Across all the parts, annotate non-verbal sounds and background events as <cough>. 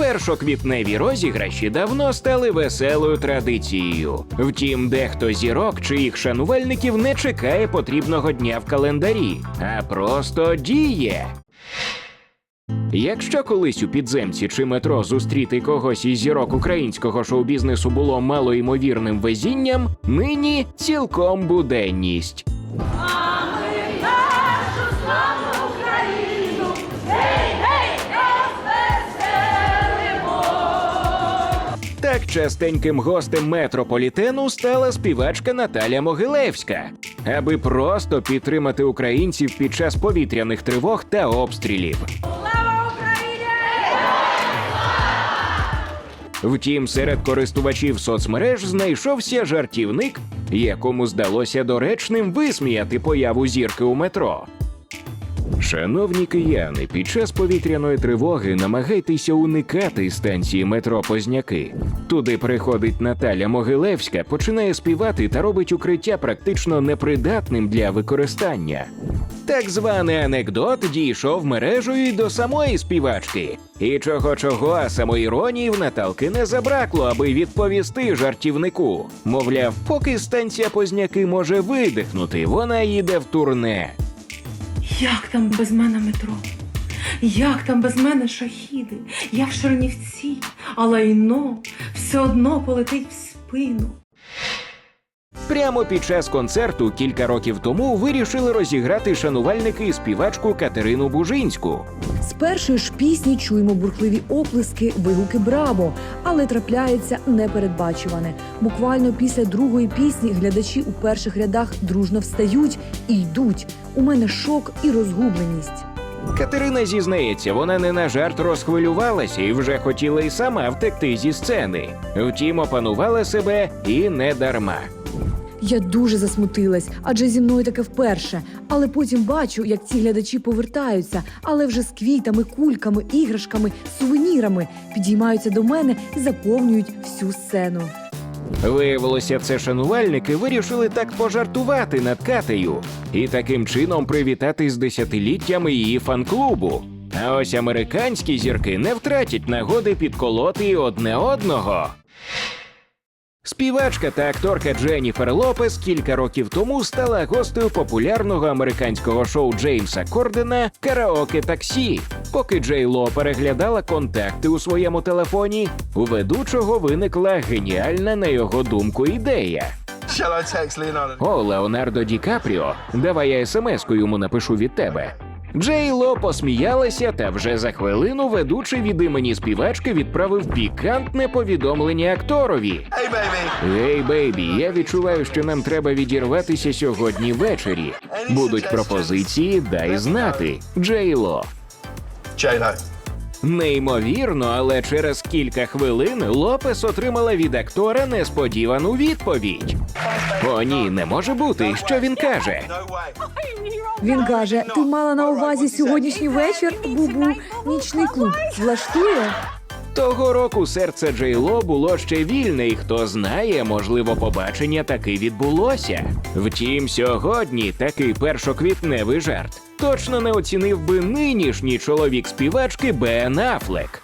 Першоквітневі розіграші давно стали веселою традицією. Втім, дехто зірок чи їх шанувальників не чекає потрібного дня в календарі, а просто діє. Якщо колись у підземці чи метро зустріти когось із зірок українського шоу-бізнесу було малоймовірним везінням, нині цілком буденність. Так частеньким гостем метрополітену стала співачка Наталя Могилевська, аби просто підтримати українців під час повітряних тривог та обстрілів. Втім, серед користувачів соцмереж знайшовся жартівник, якому здалося доречним висміяти появу зірки у метро. Шановні кияни, під час повітряної тривоги намагайтеся уникати станції метро Позняки. Туди приходить Наталя Могилевська, починає співати та робить укриття практично непридатним для використання. Так званий анекдот дійшов мережею до самої співачки. І чого чого, а самоіронії в Наталки не забракло, аби відповісти жартівнику. Мовляв, поки станція Позняки може видихнути, вона їде в турне. Як там без мене метро? Як там без мене шахіди? Я в Чернівці, а лайно все одно полетить в спину. Прямо під час концерту кілька років тому вирішили розіграти шанувальники і співачку Катерину Бужинську. З першої ж пісні чуємо бурхливі оплески, вигуки браво, але трапляється непередбачуване. Буквально після другої пісні глядачі у перших рядах дружно встають і йдуть. У мене шок і розгубленість. Катерина зізнається, вона не на жарт розхвилювалася і вже хотіла й сама втекти зі сцени. Втім, опанувала себе і не дарма. Я дуже засмутилась, адже зі мною таке вперше. Але потім бачу, як ці глядачі повертаються, але вже з квітами, кульками, іграшками, сувенірами підіймаються до мене і заповнюють всю сцену. Виявилося, це шанувальники вирішили так пожартувати над Катею і таким чином привітати з десятиліттями її фан-клубу. А ось американські зірки не втратять нагоди підколоти одне одного. Співачка та акторка Дженніфер Лопес кілька років тому стала гостею популярного американського шоу Джеймса Кордена Караоке Таксі. Поки Джей Ло переглядала контакти у своєму телефоні, у ведучого виникла геніальна, на його думку, ідея. О, Леонардо Ді Капріо, давай я смс-ку йому напишу від тебе. Джей Ло посміялася, та вже за хвилину ведучий від імені співачки відправив пікантне повідомлення акторові. Гей, бейбі, я відчуваю, що нам треба відірватися сьогодні ввечері. Будуть пропозиції, дай знати. Джейло. Неймовірно, але через кілька хвилин Лопес отримала від актора несподівану відповідь. О, ні, не може бути. Що він каже? Він каже: Ти мала на увазі сьогоднішній вечір? Бубу, нічний клуб влаштує? Того року серце Джейло було ще вільне, і хто знає, можливо, побачення таки відбулося. Втім, сьогодні такий першоквітневий жарт точно не оцінив би нинішній чоловік співачки Бен Афлек.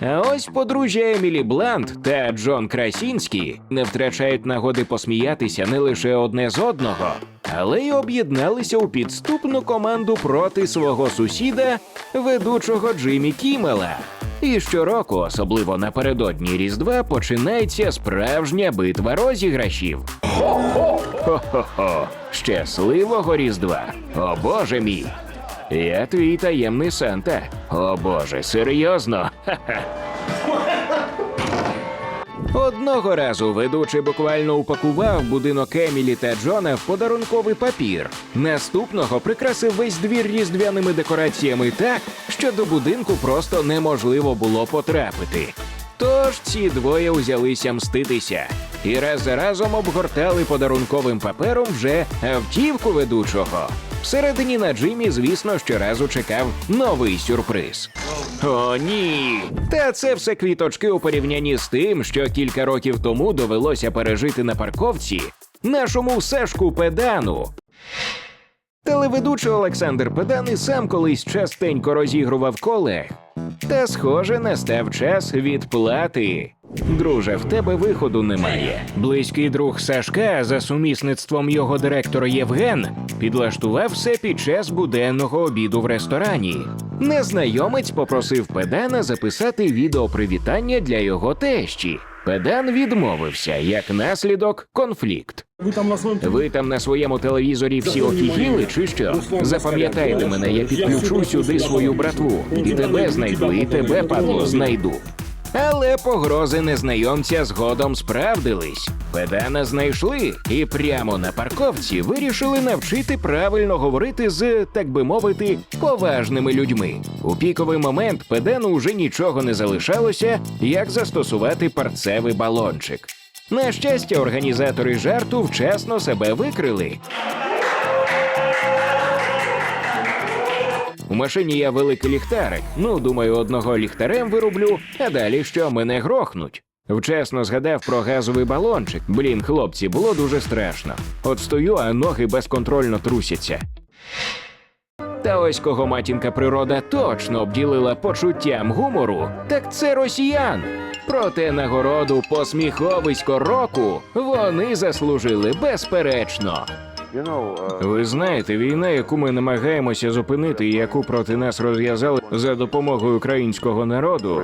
А ось подружжя Емілі Блант та Джон Красінський не втрачають нагоди посміятися не лише одне з одного, але й об'єдналися у підступну команду проти свого сусіда, ведучого Джиммі Кімела. І щороку, особливо напередодні Різдва, починається справжня битва розіграшів. Хо-хо-хо! Щасливого Різдва! О Боже мій! Я твій таємний Санта. О Боже, серйозно? <laughs> Одного разу ведучий буквально упакував будинок Емілі та Джона в подарунковий папір. Наступного прикрасив весь двір різдвяними декораціями так, що до будинку просто неможливо було потрапити. Тож ці двоє узялися мститися і раз за разом обгортали подарунковим папером вже автівку ведучого. Всередині на Джимі, звісно, щоразу чекав новий сюрприз. О, ні! Та це все квіточки у порівнянні з тим, що кілька років тому довелося пережити на парковці нашому Сашку Педану. Телеведучий Олександр Педан і сам колись частенько розігрував колег. Та, схоже, настав час відплати. Друже, в тебе виходу немає. Близький друг Сашка, за сумісництвом його директор Євген, підлаштував все під час буденного обіду в ресторані. Незнайомець попросив педана записати відео привітання для його тещі. Педан відмовився, як наслідок конфлікт. Ви там на своєму Ви там на своєму телевізорі всі офігіли, чи що? Запам'ятайте мене, я підключу сюди свою братву. І тебе знайду, і тебе, падло, знайду. Але погрози незнайомця згодом справдились. Педана знайшли і прямо на парковці вирішили навчити правильно говорити з, так би мовити, поважними людьми. У піковий момент педану вже нічого не залишалося, як застосувати парцевий балончик. На щастя, організатори жарту вчасно себе викрили. У машині є великий ліхтарик. Ну, думаю, одного ліхтарем вирублю, а далі що мене грохнуть. Вчасно згадав про газовий балончик. Блін, хлопці, було дуже страшно. От стою, а ноги безконтрольно трусяться. Та ось кого матінка природа точно обділила почуттям гумору, так це росіян. Проте нагороду посміховисько року вони заслужили безперечно. Ви знаєте, війна, яку ми намагаємося зупинити, і яку проти нас розв'язали за допомогою українського народу,